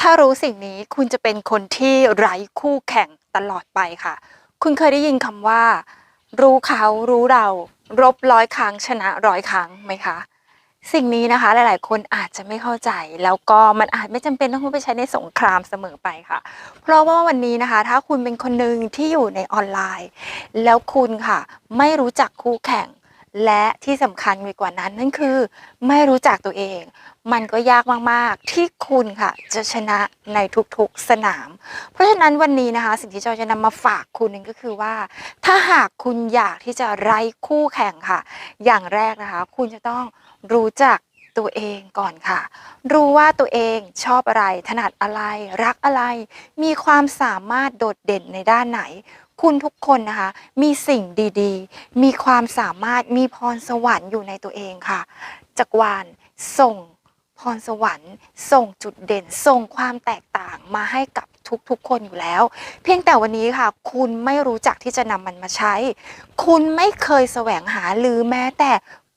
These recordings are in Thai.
ถ้ารู้สิ่งนี้คุณจะเป็นคนที่ไร้คู่แข่งตลอดไปค่ะ คุณเคยได้ยินคำว่า รู้เขารู้เรา รบร้อยครั้งชนะร้อยครั้งไหมคะ สิ่งนี้นะคะหลาย ๆ คนอาจจะไม่เข้าใจ แล้วก็มันอาจไม่จำเป็นต้องไปใช้ในสงครามเสมอไปค่ะ เพราะว่าวันนี้นะคะ ถ้าคุณเป็นคนหนึ่งที่อยู่ในออนไลน์ แล้วคุณค่ะ ไม่รู้จักคู่แข่ง และที่สำคัญไปกว่านั้นนั่นคือ ไม่รู้จักตัวเอง มันก็ยากมากๆ ที่คุณค่ะจะชนะในทุกๆสนาม เพราะฉะนั้นวันนี้นะคะ สิ่งที่จอยจะนำมาฝากคุณนั่นก็คือว่า ถ้าหากคุณอยากที่จะไร้คู่แข่งค่ะ อย่างแรกนะคะ คุณจะต้องรู้จักตัวเองก่อนค่ะ รู้ว่าตัวเองชอบอะไร ถนัดอะไร รักอะไร มีความสามารถโดดเด่นในด้านไหน คุณทุกคนนะคะ มีสิ่งดีๆ มีความสามารถมีพรสวรรค์อยู่ในตัวเองค่ะจักรวาลส่งพรสวรรค์ส่งจุดเด่น ส่งความแตกต่างมาให้กับทุกๆ คนอยู่แล้ว เพียงแต่วันนี้ค่ะ คุณไม่รู้จักที่จะนำมันมาใช้ คุณไม่เคยแสวงหาหรือแม้แต่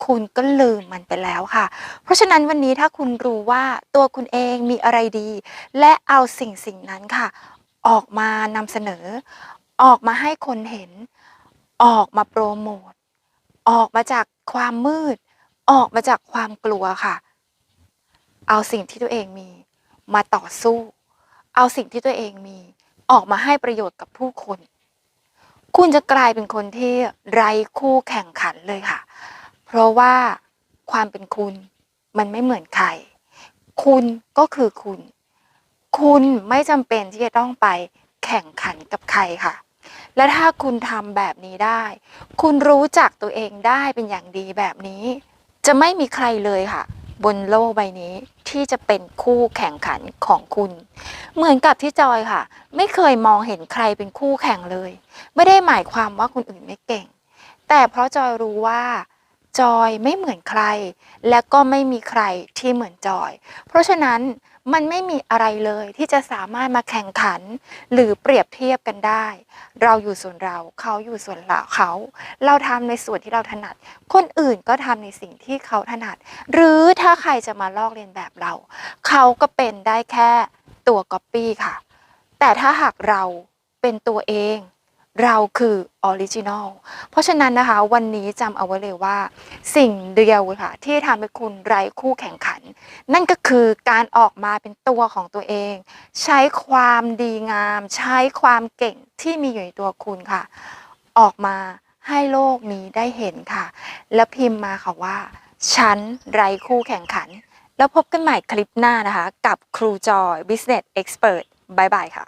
คุณก็ลืมมันไปแล้วค่ะ เพราะฉะนั้นวันนี้ถ้าคุณรู้ว่าตัวคุณเองมีอะไรดี และเอาสิ่งสิ่งนั้นค่ะ ออกมานำเสนอ ออกมาให้คนเห็น ออกมาโปรโมทออกมาจากความมืด ออกมาจากความกลัวค่ะ เอาสิ่งที่ตัวเองมีมาต่อสู้ เอาสิ่งที่ตัวเองมี ออกมาให้ประโยชน์กับผู้คน คุณจะกลายเป็นคนที่ไร้คู่แข่งขันเลยค่ะ เพราะว่าความเป็นคุณมันไม่เหมือนใคร คุณก็คือคุณ คุณไม่จำเป็นที่จะต้องไป ข่งขันกับใครค่ะ และถ้าคุณทำแบบนี้ได้ คุณรู้จักตัวเองได้เป็นอย่างดีแบบนี้ จะไม่มีใครเลยค่ะ บนโลกใบนี้ที่จะเป็นคู่แข่งขันของคุณ เหมือนกับที่จอยค่ะ ไม่เคยมองเห็นใครเป็นคู่แข่งเลย ไม่ได้หมายความว่าคนอื่นไม่เก่ง แต่เพราะจอยรู้ว่า จอยไม่เหมือนใคร และก็ไม่มีใครที่เหมือนจอย เพราะฉะนั้นมันไม่มีอะไรเลยที่จะสามารถมาแข่งขัน หรือเปรียบเทียบกันได้ เราอยู่ส่วนเราเขาอยู่ส่วนเราเขา เราทำในส่วนที่เราถนัด คนอื่นก็ทำในสิ่งที่เขาถนัด หรือถ้าใครจะมาลอกเลียนแบบเรา เขาก็เป็นได้แค่ตัวก๊อปปี้ค่ะ แต่ถ้าหากเราเป็นตัวเอง เราคือออริจินอล เพราะฉะนั้นนะคะ วันนี้จำเอาไว้เลยว่า สิ่งเดียวค่ะ ที่ทำให้คุณไร้คู่แข่งขัน นั่นก็คือการออกมาเป็นตัวของตัวเอง ใช้ความดีงาม ใช้ความเก่งที่มีอยู่ในตัวคุณค่ะ ออกมาให้โลกนี้ได้เห็นค่ะ แล้วพิมพ์มาค่ะว่า ฉันไร้คู่แข่งขัน แล้วพบกันใหม่คลิปหน้านะคะ กับครูจอย Business Expert บายบายค่ะ